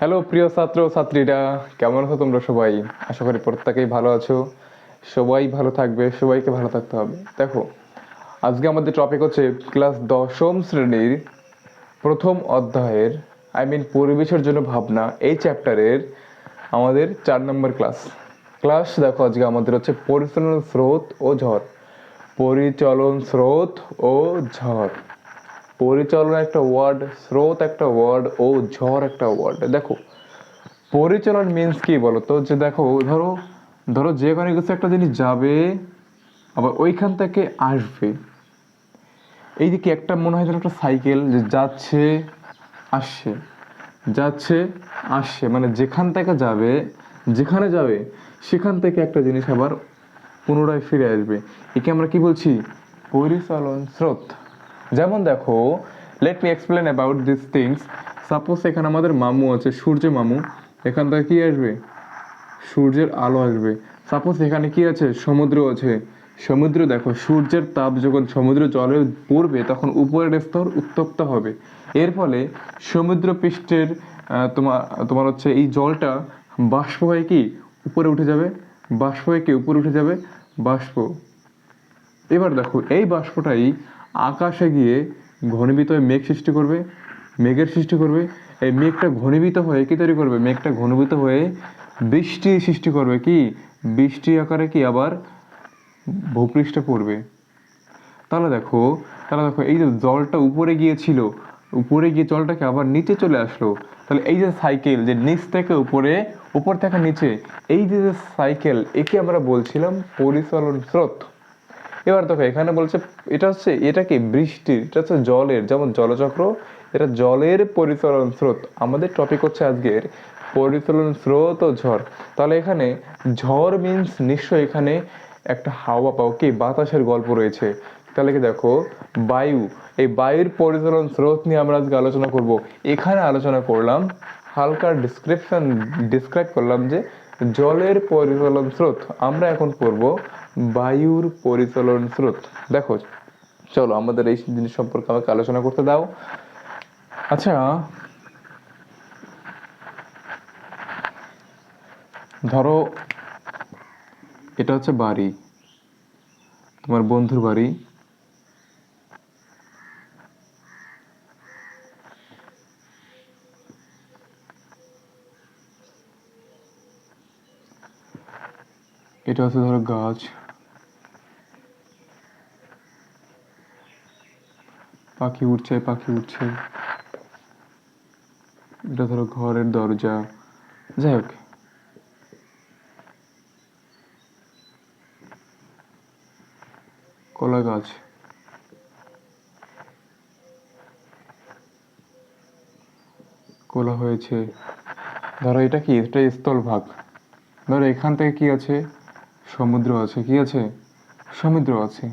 Hello, প্রিয় ছাত্র ছাত্রীরা, কেমন আছো তোমরা সবাই? আশা করি প্রত্যেকেই ভালো আছো। সবাই ভালো থাকবে, সবাইকে ভালো থাকতে হবে। দেখো, আজকে আমাদের টপিক হচ্ছে ক্লাস দশম শ্রেণির প্রথম অধ্যায়ের আই মিন পরিবেশের জন্য ভাবনা, এই চ্যাপ্টারের আমাদের চার নম্বর ক্লাস ক্লাস দেখো, আজকে আমাদের হচ্ছে পরিচালন স্রোত ও ঝড়। পরিচলন স্রোত ও ঝড়। পরিচালনা একটা ওয়ার্ড স্রোত একটা ওয়ার্ড ও ঝড় একটা ওয়ার্ড দেখো, পরিচালন মিন্স কি বলতো? যে দেখো, ধরো ধরো যে কোনো কিছু একটা জিনিস যাবে, আবার ওইখান থেকে আসবে। এই দিকে একটা মনে হয় যেন একটা সাইকেল যে যাচ্ছে, আসছে যাচ্ছে, আসছে। মানে যেখান থেকে যাবে, যেখানে যাবে, সেখান থেকে একটা জিনিস আবার পুনরায় ফিরে আসবে। একে আমরা কি বলছি? পরিচালন স্রোত। যেমন দেখো let me explain about this things suppose এখানে আমাদের মামু আছে সূর্য মামু। এখান থেকে কি আসবে? সূর্যের আলো আসবে। সাপোজ এখানে কি আছে? সমুদ্র আছে। সমুদ্র দেখো, সূর্যের তাপ যখন সমুদ্র জলে পড়বে, তখন উপরের স্তর উত্তপ্ত হবে। এর ফলে সমুদ্র পৃষ্ঠের তোমার তোমার হচ্ছে এই জলটা বাষ্প হয়ে কি? উপরে উঠে যাবে। বাষ্প হয়ে কি? উপরে উঠে যাবে। বাষ্প। এবার দেখো, এই বাষ্পটাই আকাশে গিয়ে ঘনীভূত হয়ে মেঘ সৃষ্টি করবে, মেঘের সৃষ্টি করবে। এই মেঘটা ঘনীভূত হয়ে কি তৈরি করবে? মেঘটা ঘনীভূত হয়ে বৃষ্টি সৃষ্টি করবে কি? বৃষ্টি আকারে কি আবার ভূপৃষ্ঠে পড়বে। তাহলে দেখো তাহলে দেখো, এই যে জলটা উপরে গিয়েছিল, উপরে গিয়ে জলটাকে আবার নিচে চলে আসলো। তাহলে এই যে সাইকেল, যে নিচ থেকে উপরে, উপর থেকে নিচে, এই যে সাইকেল, একে আমরা বলছিলাম পরিচালন স্রোত। এবার দেখো, এখানে বলছে, এটা হচ্ছে, এটা কি? বৃষ্টির এটা হচ্ছে জলের, যেমন জলচক্র, এটা জলের পরিচালন স্রোত। আমাদের টপিক হচ্ছে আজকের পরিচালন স্রোত ও ঝড়। তাহলে এখানে ঝড় মিন্স নিশ্চয়ই এখানে একটা হাওয়া পাও, কি? বাতাসের গল্প রয়েছে। তাহলে কি দেখো, বায়ু, এই বায়ুর পরিচালন স্রোত নিয়ে আমরা আজকে আলোচনা করব। এখানে আলোচনা করলাম, হালকা ডিসক্রিপশন ডিসক্রাইব করলাম যে জলের পরিচালন স্রোত। আমরা এখন করব বায়ুর পরিচালন স্রোত। দেখো, চলো আমাদের এই জিনিস সম্পর্কে আমাকে আলোচনা করতে দাও। আচ্ছা ধরো এটা হচ্ছে বাড়ি, তোমার বন্ধুর বাড়ি। এটা হচ্ছে ধরো গাছ। পাখি উঠছে পাখি উঠছে এটা ধরো ঘরের দরজা। যাই হোক। কলা গাছ। কলা হয়েছে। ধরো এটা কি? এটা স্থলভাগ ধরো এখান থেকে কি আছে? সমুদ্র আছে। কি আছে? সমুদ্র আছে।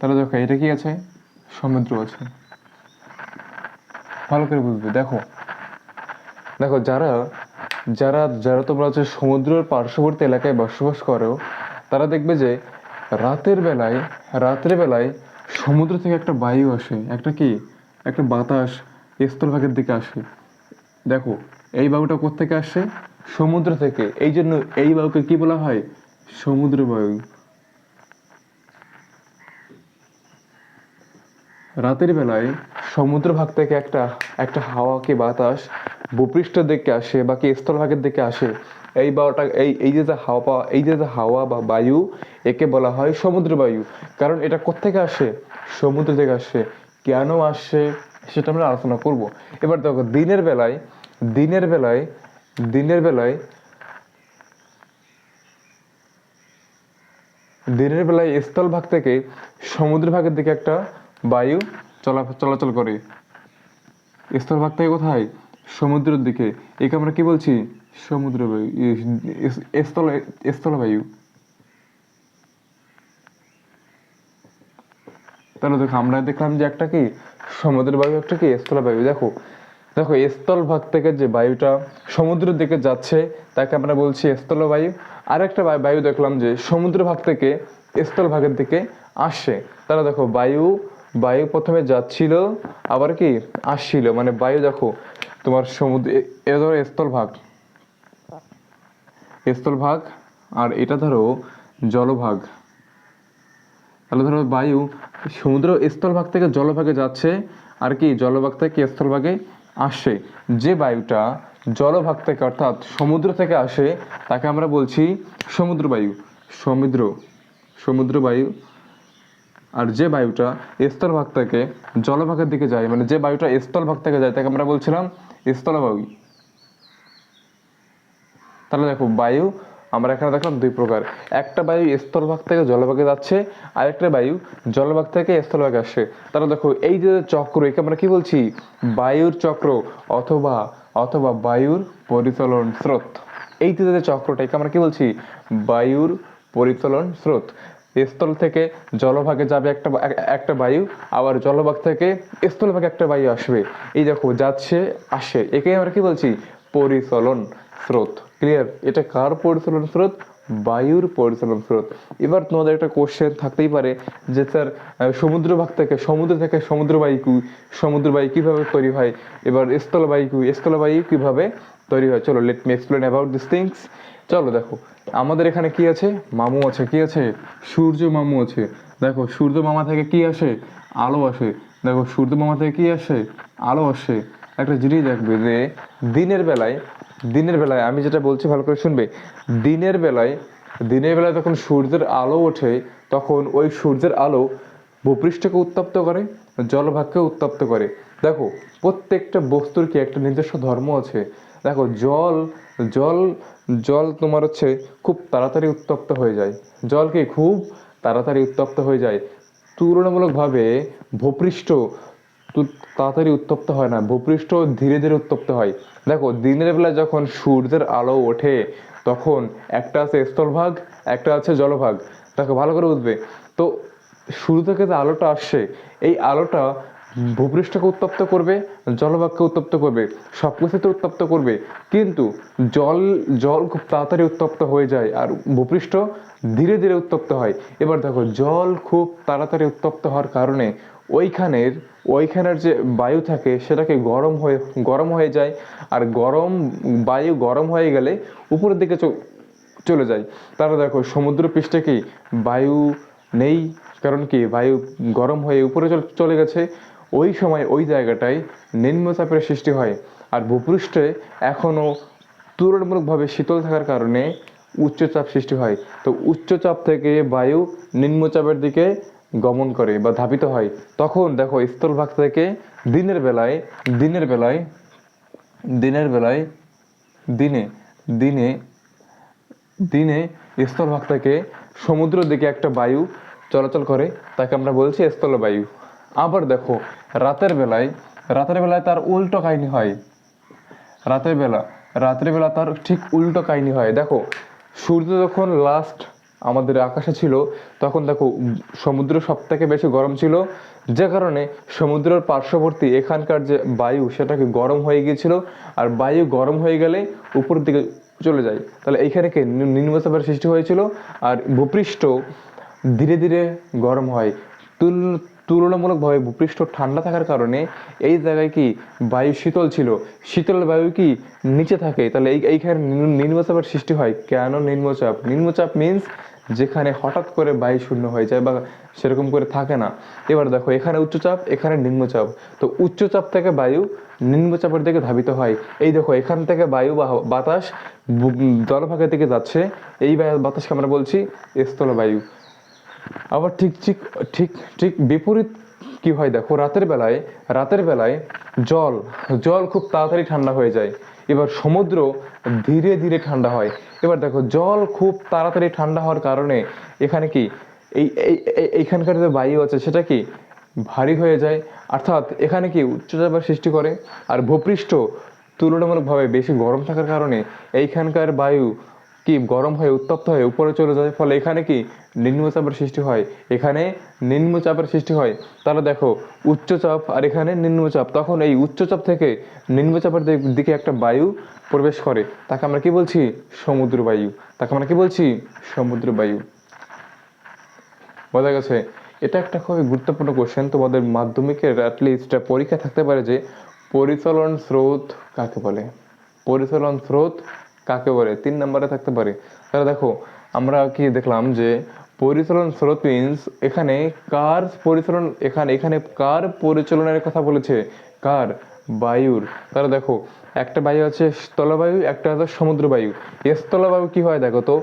তাহলে দেখো, এটা কি আছে? সমুদ্র আছে। ভালো করে বুঝবে, দেখো। দেখো, যারা যারা যারা তোমরা হচ্ছে সমুদ্রের পার্শ্ববর্তী এলাকায় বসবাস করো, তারা দেখবে যে রাতের বেলায় রাতের বেলায় সমুদ্র থেকে একটা বায়ু আসে। একটা কি? একটা বাতাস স্থলভাগের দিকে আসে। দেখো, এই বায়ুটা কোত্থেকে আসে? সমুদ্র থেকে। এই জন্য এই বায়ুকে কি বলা হয়? সমুদ্র বায়ু। রাতের বেলায় সমুদ্র ভাগ থেকে একটা একটা হাওয়া কি বাতাস ভূপৃষ্ঠের দিকে আসে বা কি স্থলভাগের দিকে আসে, এই বায়ুটা এই এই যে যে হাওয়া এই যে যে হাওয়া বা বায়ু, একে বলা হয় সমুদ্র বায়ু। কারণ এটা কোত্থেকে আসে? সমুদ্র থেকে আসে। কেন আসে? সেটা আমরা আলোচনা করব। এবার দেখো, দিনের বেলায় দিনের বেলায় দিনের বেলায় দিনের বেলায় স্থলভাগ থেকে সমুদ্র ভাগের দিকে একটা বায়ু চলা, চলাচল করে। স্থলভাগ থেকে কোথায়? সমুদ্রের দিকে। একে আমরা কি বলছি? সমুদ্র বায়ু। স্থল, স্থলবায়ু। তাহলে দেখো, আমরা দেখলাম যে একটা কি? সমুদ্র বায়ু, একটা কি? স্থলবায়ু। দেখো দেখো স্থলভাগ থেকে যে বায়ুটা সমুদ্রের দিকে যাচ্ছে, তাকে আমরা বলছি স্থলবায়ু। আর একটা বায়ু দেখলাম যে সমুদ্র ভাগ থেকে স্থলভাগের দিকে আসছে তাহলে দেখো, বায়ু বায়ু প্রথমে যাচ্ছিল, আবার কি আসছিল? মানে বায়ু দেখো, তোমার সমুদ্র, এ- ধরো স্থলভাগ স্থলভাগ আর এটা ধরো জলভাগ। তাহলে ধরো বায়ু সমুদ্র স্থলভাগ থেকে জলভাগে যাচ্ছে, আর কি জলভাগ থেকে স্থলভাগে আসে। যে বায়ুটা জলভাগ থেকে, অর্থাৎ সমুদ্র থেকে আসে, তাকে আমরা বলছি সমুদ্র বায়ু। সমুদ্র সমুদ্র বায়ু। আর যে বায়ুটা স্থলভাগ থেকে জলভাগের দিকে যায় মানে যে বায়ুটা স্থলভাগ থেকে যায়, তাকে আমরা বলছিলাম স্থলবায়ু তাহলে দেখো, বায়ু, আমরা এখানে দেখলাম দুই প্রকার। একটা বায়ু স্থলভাগ থেকে জলভাগে যাচ্ছে আর একটা বায়ু জলভাগ থেকে স্থলভাগে আসছে তাহলে দেখো, এই যে চক্র, একে আমরা কি বলছি? বায়ুর চক্র অথবা অথবা বায়ুর পরিচলন স্রোত। এই যে চক্রটা, একে আমরা কি বলছি? বায়ুর পরিচলন স্রোত। স্থল থেকে জলভাগে যাবে একটা একটা বায়ু, আবার জলভাগ থেকে স্থলভাগে একটা বায়ু আসবে। এই দেখো, যাচ্ছে, আসে। একে আমরা কি বলছি? পরিচলন স্রোত। ক্লিয়ার এটা কার পরিচলন স্রোত? বায়ুর পরিচালন স্রোত। এবার তোমাদের একটা কোশ্চেন থাকতেই পারে যে, স্যার সমুদ্র ভাগ থেকে, সমুদ্র থেকে সমুদ্র বায়ু সমুদ্র বায়ু কীভাবে তৈরি হয়? এবার স্থল বায়ু কি স্থল বায়ু কীভাবে তৈরি হয়? চলো let me explain about this things চলো দেখো, আমাদের এখানে কি আছে? মামু আছে, কি আছে? সূর্য মামু আছে। দেখো, সূর্য মামা থেকে কি আসে? আলো আসে। দেখো, সূর্য মামা থেকে কি আসে? আলো আসে। একটা জিনিস দেখবে যে, দিনের বেলায় দিনের বেলায়, আমি যেটা বলছি ভালো করে শুনবে, দিনের বেলায় দিনের বেলায় যখন সূর্যের আলো ওঠে, তখন ওই সূর্যের আলো ভূপৃষ্ঠকে উত্তপ্ত করে, জলভাগকে উত্তপ্ত করে। দেখো, প্রত্যেকটা বস্তুর কি একটা নিজস্ব ধর্ম আছে? দেখো জল জল জল তোমার হচ্ছে খুব তাড়াতাড়ি উত্তপ্ত হয়ে যায়। জলকে খুব তাড়াতাড়ি উত্তপ্ত হয়ে যায়? তুলনামূলকভাবে ভূপৃষ্ঠ তাড়াতাড়ি উত্তপ্ত হয় না, ভূপৃষ্ঠ ধীরে ধীরে উত্তপ্ত হয়। দেখো, দিনের বেলা যখন সূর্যের আলো ওঠে, তখন একটা আছে স্থলভাগ, একটা আছে জলভাগ। দেখো, ভালো করে বুঝবে। তো সূর্য থেকে যে আলোটা আসছে, এই আলোটা ভূপৃষ্ঠকে উত্তপ্ত করবে জলভাগকে উত্তপ্ত করবে সব কিছুতে উত্তপ্ত করবে, কিন্তু জল জল খুব তাড়াতাড়ি উত্তপ্ত হয়ে যায় আর ভূপৃষ্ঠ ধীরে ধীরে উত্তপ্ত হয়। এবার দেখো, জল খুব তাড়াতাড়ি উত্তপ্ত হওয়ার কারণে ওইখানের ওইখানের যে বায়ু থাকে সেটাকে গরম হয়ে গরম হয়ে যায় আর গরম বায়ু গরম হয়ে গেলে উপরের দিকে চলে যায়। তারা দেখো, সমুদ্র পৃষ্ঠে কি বায়ু নেই? কারণ কি বায়ু গরম হয়ে উপরে চলে গেছে। ওই সময় ওই জায়গাটায় নিম্নচাপের সৃষ্টি হয়। আর ভূপৃষ্ঠে এখনও তুলনামূলকভাবে শীতল থাকার কারণে উচ্চচাপ সৃষ্টি হয়। তো উচ্চচাপ থেকে বায়ু নিম্নচাপের দিকে গমন করে বা ধাবিত হয়। তখন দেখো স্থলভাগ থেকে দিনের বেলায় দিনের বেলায় দিনের বেলায়, দিনে দিনে দিনে স্থলভাগ থেকে সমুদ্রের দিকে একটা বায়ু চলাচল করে। তাকে আমরা বলছি স্থলবায়ু। আবার দেখো, রাতের বেলায় রাতের বেলায় তার উল্টো কাহিনী হয়। রাতের বেলা রাতের বেলা তার ঠিক উল্টো কাহিনী হয়। দেখো, সূর্য যখন লাস্ট আমাদের আকাশে ছিল, তখন দেখো, সমুদ্র সব থেকে বেশি গরম ছিল। যে কারণে সমুদ্রের পার্শ্ববর্তী এখানকার যে বায়ু, সেটাকে গরম হয়ে গিয়েছিল। আর বায়ু গরম হয়ে গেলে উপরের দিকে চলে যায়। তাহলে এইখানে কি নিম্নচাপের সৃষ্টি হয়েছিল? আর ভূপৃষ্ঠ ধীরে ধীরে গরম হয়। তুল তুলনামূলকভাবে ভূপৃষ্ঠ ঠান্ডা থাকার কারণে এই জায়গায় কি বায়ু শীতল ছিল? শীতল বায়ু কি নিচে থাকে? তাহলে এই, এইখানে নিম্নচাপের সৃষ্টি হয় কেন নিম্নচাপ? নিম্নচাপ মিন্স যেখানে হঠাৎ করে বায়ু শূন্য হয়ে যায় বা সেরকম করে থাকে না। এবার দেখো, এখানে উচ্চচাপ, এখানে নিম্নচাপ। তো উচ্চচাপ থেকে বায়ু নিম্নচাপের দিকে ধাবিত হয়। এই দেখো, এখান থেকে বায়ু বা বাতাস জলভাগের দিকে যাচ্ছে। এই বাতাসকে আমরা বলছি স্থলবায়ু। আবার ঠিক ঠিক ঠিক ঠিক বিপরীত কি হয় দেখো? রাতের বেলায় রাতের বেলায় জল জল খুব তাড়াতাড়ি ঠান্ডা হয়ে যায়। এবার সমুদ্র ধীরে ধীরে ঠান্ডা হয়। এবার দেখো, জল খুব তাড়াতাড়ি ঠান্ডা হওয়ার কারণে এখানে কি, এই, এই- এই- এইখানকার যে বায়ু আছে, সেটা কি ভারী হয়ে যায়। অর্থাৎ এখানে কি উচ্চচাপের সৃষ্টি করে। আর ভূপৃষ্ঠ তুলনামূলকভাবে বেশি গরম থাকার কারণে এইখানকার বায়ু কি গরম হয়ে, উত্তপ্ত হয়ে উপরে চলে যায়, ফলে এখানে কি নিম্নচাপের সৃষ্টি হয়? এখানে নিম্নচাপের সৃষ্টি হয়। তাহলে দেখো, উচ্চচাপ আর এখানে নিম্নচাপ। তখন এই উচ্চচাপ থেকে নিম্নচাপের দিকে একটা বায়ু প্রবেশ করে। তাকে আমরা কি বলছি? সমুদ্র বায়ু। তাকে আমরা কি বলছি? সমুদ্র বায়ু। বোঝা গেছে? এটা একটা খুবই গুরুত্বপূর্ণ কোশ্চেন তোমাদের মাধ্যমিকের অ্যাটলিস্ট পরীক্ষা থাকতে পারে যে, পরিচালন স্রোত কাকে বলে? পরিচালন স্রোত কাকে বলে? তিন নম্বরে থাকতে পারে। তাহলে দেখো, আমরা কি দেখলাম যে পরিচালন স্রোত মিন্স এখানে কার পরিচালন, এখানে এখানে কার পরিচালনের কথা বলেছে? কার? বায়ুর। তাহলে দেখো, একটা বায়ু আছে স্থলবায়ু, একটা আছে সমুদ্র বায়ু স্থলবায়ু কি হয় দেখো তো?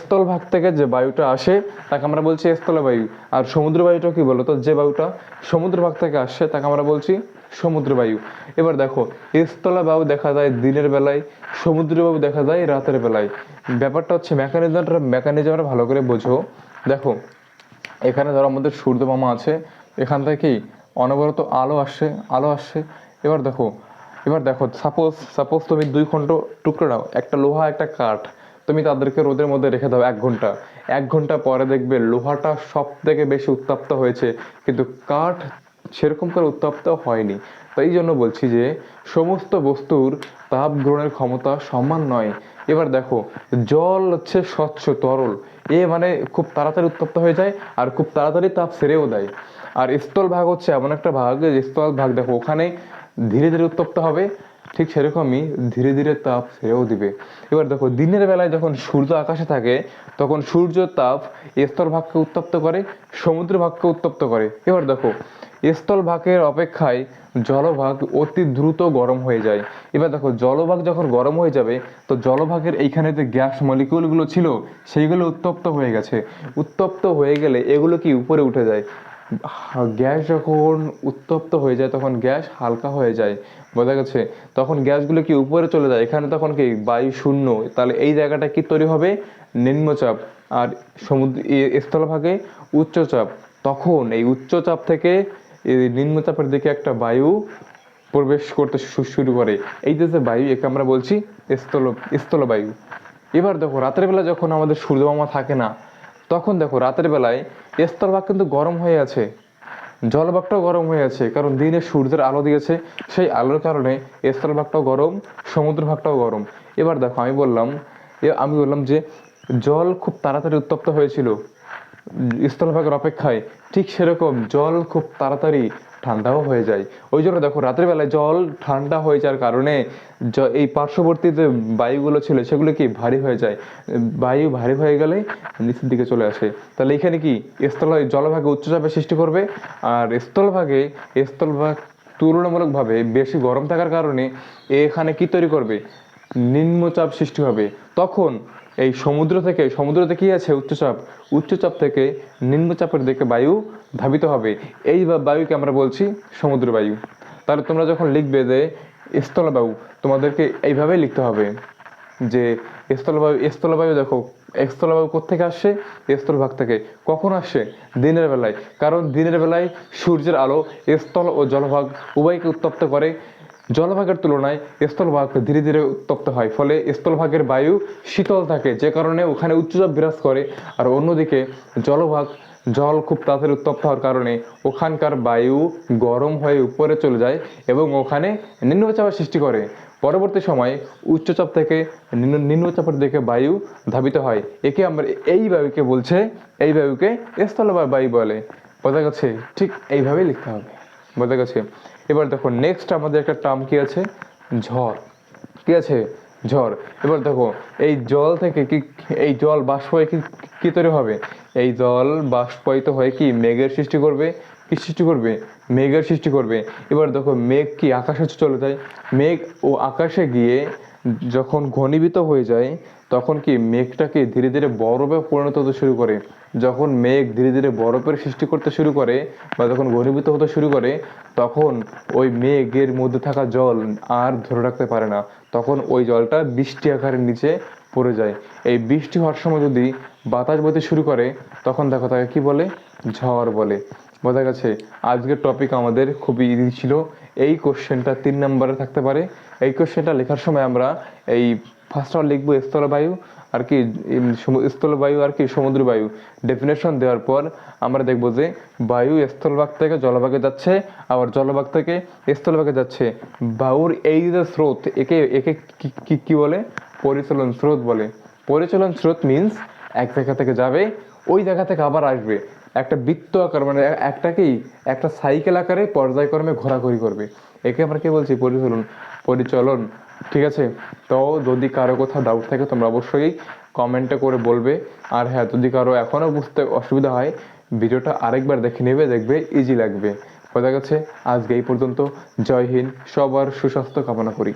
স্থল ভাগ থেকে যে বায়ুটা আসে, তাকে আমরা বলছি স্থলবায়ু। আর সমুদ্র বায়ুটা কি বলতো? যে বায়ুটা সমুদ্র ভাগ থেকে আসে, তাকে আমরা বলছি সমুদ্র বায়ু এবার দেখো স্থলা বায়ু দেখা যায় দিনের বেলায় সমুদ্র বায়ু দেখা যায় রাতের বেলায়। ব্যাপারটা হচ্ছে মেকানিজমটা মেকানিজমটা ভালো করে বোঝো। দেখো, এখানে ধরো আমাদের সূর্য মামা আছে, এখান থেকেই অনবরত আলো আসছে আলো আসছে এবার দেখো এবার দেখো সাপোজ সাপোজ তুমি দুই খণ্ড টুকরো নাও, একটা লোহা, একটা কাঠ। তুমি তাদেরকে রোদের মধ্যে রেখে দাও এক ঘণ্টা। এক ঘণ্টা পরে দেখবে লোহাটা সব থেকে বেশি উত্তপ্ত হয়েছে। কিন্তু কাঠ সেরকম করে উত্তপ্ত হয়নি। তাই জন্য বলছি যে, সমস্ত বস্তুর তাপ গ্রহণের ক্ষমতা সমান নয়। এবার দেখো, জল হচ্ছে স্বচ্ছ তরল। এ মানে খুব তাড়াতাড়ি উত্তপ্ত হয়ে যায় আর খুব তাড়াতাড়ি তাপ সেরেও দেয়। আর স্থল ভাগ হচ্ছে এমন একটা ভাগ, যে স্থল ভাগ দেখো, ওখানে ধীরে ধীরে উত্তপ্ত হবে। ঠিক সেরকমই ধীরে ধীরে তাপ ছেড়েও দিবে। এবার দেখো, দিনের বেলায় যখন সূর্য আকাশে থাকে, তখন সূর্য তাপ স্থল ভাগকে উত্তপ্ত করে, সমুদ্র ভাগকে উত্তপ্ত করে। এবার দেখো, স্থল ভাগের অপেক্ষায় জলভাগ অতি দ্রুত গরম হয়ে যায়। এবার দেখো, জলভাগ যখন গরম হয়ে যাবে, তো জলভাগের এইখানে যে গ্যাস মলিকিউলগুলো ছিল, সেইগুলো উত্তপ্ত হয়ে গেছে। উত্তপ্ত হয়ে গেলে এগুলো কি উপরে উঠে যায়? গ্যাস যখন উত্তপ্ত হয়ে যায়, তখন গ্যাস হালকা হয়ে যায়, বোঝা গেছে? তখন গ্যাসগুলো কি উপরে চলে যায়? এখানে তখন কি বায়ু শূন্য? তাহলে এই জায়গাটা কি তৈরি হবে? নিম্নচাপ আর সমুদ্র স্থলভাগে উচ্চচাপ। তখন এই উচ্চচাপ থেকে এই নিম্নচাপের দিকে একটা বায়ু প্রবেশ করতে শুরু করে। এই যে বায়ু, একে আমরা বলছি স্থল স্থলবায়ু। এবার দেখো রাতের বেলা যখন আমাদের সূর্যমামা থাকে না তখন দেখো রাতের বেলায় স্থলভাগ কিন্তু গরম হয়ে আছে। জলভাগটাও গরম হয়ে আছে, কারণ দিনে সূর্যের আলো দিয়েছে। সেই আলোর কারণে স্থলভাগটাও গরম সমুদ্র ভাগটাও গরম। এবার দেখো আমি বললাম আমি বললাম যে জল খুব তাড়াতাড়ি উত্তপ্ত হয়েছিল। স্থলভাগের অপেক্ষায় ঠিক সেরকম জল খুব তাড়াতাড়ি ঠান্ডাও হয়ে যায়। ওই জন্য দেখো রাতের বেলায় জল ঠান্ডা হয়ে যাওয়ার কারণে এই পার্শ্ববর্তী যে বায়ুগুলো ছিল সেগুলো কি ভারী হয়ে যায়? বায়ু ভারী হয়ে গেলে নিচের দিকে চলে আসে। তাহলে এখানে কি স্থল জলভাগে উচ্চচাপের সৃষ্টি করবে? আর স্থলভাগে, স্থলভাগ তুলনামূলকভাবে বেশি গরম থাকার কারণে এখানে কি তৈরি করবে? নিম্নচাপ সৃষ্টি হবে। তখন এই সমুদ্র থেকে, সমুদ্রতে কি আছে উচ্চচাপ? উচ্চচাপ থেকে নিম্নচাপের দিকে বায়ু ধাবিত হবে। এই বায়ুকে আমরা বলছি সমুদ্র বায়ু। তাহলে তোমরা যখন লিখবে যে স্থলবায়ু, তোমাদেরকে এইভাবেই লিখতে হবে যে স্থলবায়ু স্থলবায়ু দেখো, স্থলবায়ু কোথেকে আসছে? স্থলভাগ থেকে। কখন আসছে? দিনের বেলায়। কারণ দিনের বেলায় সূর্যের আলো স্থল ও জলভাগ উভয়কে উত্তপ্ত করে। জলভাগের তুলনায় স্থলভাগ ধীরে ধীরে উত্তপ্ত হয়, ফলে স্থলভাগের বায়ু শীতল থাকে, যে কারণে ওখানে উচ্চচাপ বিরাজ করে। আর অন্যদিকে জলভাগ, জল খুব তাড়াতাড়ি উত্তপ্ত হওয়ার কারণে ওখানকার বায়ু গরম হয়ে উপরে চলে যায় এবং ওখানে নিম্নচাপের সৃষ্টি করে। পরবর্তী সময়ে উচ্চচাপ থেকে নিম্ন- নিম্নচাপের দিকে বায়ু ধাবিত হয়। একে আমরা এই বায়ুকে বলছে, এই বায়ুকে স্থল বায়ু বলে। বোঝা গেছে, ঠিক এইভাবেই লিখতে হবে। বোঝা গেছে। এবার দেখো নেক্সট আমাদের একটা টার্ম কি আছে? ঝড়। কি আছে? ঝড়। এবার দেখো, এই জল থেকে কি, এই জল বাষ্প হয়ে কি কি তৈরি হবে? এই জল বাষ্পায়িত হয়ে কি মেঘের সৃষ্টি করবে? কি সৃষ্টি করবে? মেঘের সৃষ্টি করবে। এবার দেখো, মেঘ কি আকাশে চলে যায়? মেঘ ও আকাশে গিয়ে যখন ঘনীভূত হয়ে যায় তখন কি মেঘটাকে ধীরে ধীরে বরফে পরিণত হতে শুরু করে? যখন মেঘ ধীরে ধীরে বরফের সৃষ্টি করতে শুরু করে বা যখন ঘনীভূত হতে শুরু করে, তখন ওই মেঘের মধ্যে থাকা জল আর ধরে রাখতে পারে না। তখন ওই জলটা বৃষ্টি আকারের নিচে পড়ে যায়। এই বৃষ্টি হওয়ার সময় যদি বাতাস বইতে শুরু করে, তখন দেখো তাকে কি বলে? ঝড় বলে। বোঝা গেছে, আজকের টপিক আমাদের খুবই ইজি ছিল। এই কোশ্চেনটা তিন নম্বরে থাকতে পারে। এই কোশ্চেনটা লেখার সময় আমরা এই ফার্স্ট অফ লিখব স্থলবায়ু আর কি স্থলবায়ু আর কি, সমুদ্র বায়ু। ডেফিনেশন দেওয়ার পর আমরা দেখব যে বায়ু স্থলভাগ থেকে জলভাগে যাচ্ছে, আবার জলভাগ থেকে স্থলভাগে যাচ্ছে। বায়ুর এই যে স্রোত, একে একে কি- কি বলে? পরিচালন স্রোত বলে। পরিচালন স্রোত মিন্স এক জায়গা থেকে যাবে, ওই জায়গা থেকে আবার আসবে। একটা বৃত্ত আকার মানে একটাকেই একটা সাইকেল আকারে পর্যায়ক্রমে ঘোরাঘুরি করবে। একে আমরা কি বলছি? পরিচলন। পরিচলন। ঠিক আছে? তো যদি কারও কোথাও ডাউট থাকে, তোমরা অবশ্যই কমেন্টে করে বলবে। আর হ্যাঁ যদি কারও এখনও বুঝতে অসুবিধা হয়, ভিডিওটা আরেকবার দেখে নেবে, দেখবে ইজি লাগবে। বোঝা গেছে, আজকে এই পর্যন্ত। জয় হিন্দ, সবার সুস্বাস্থ্য কামনা করি।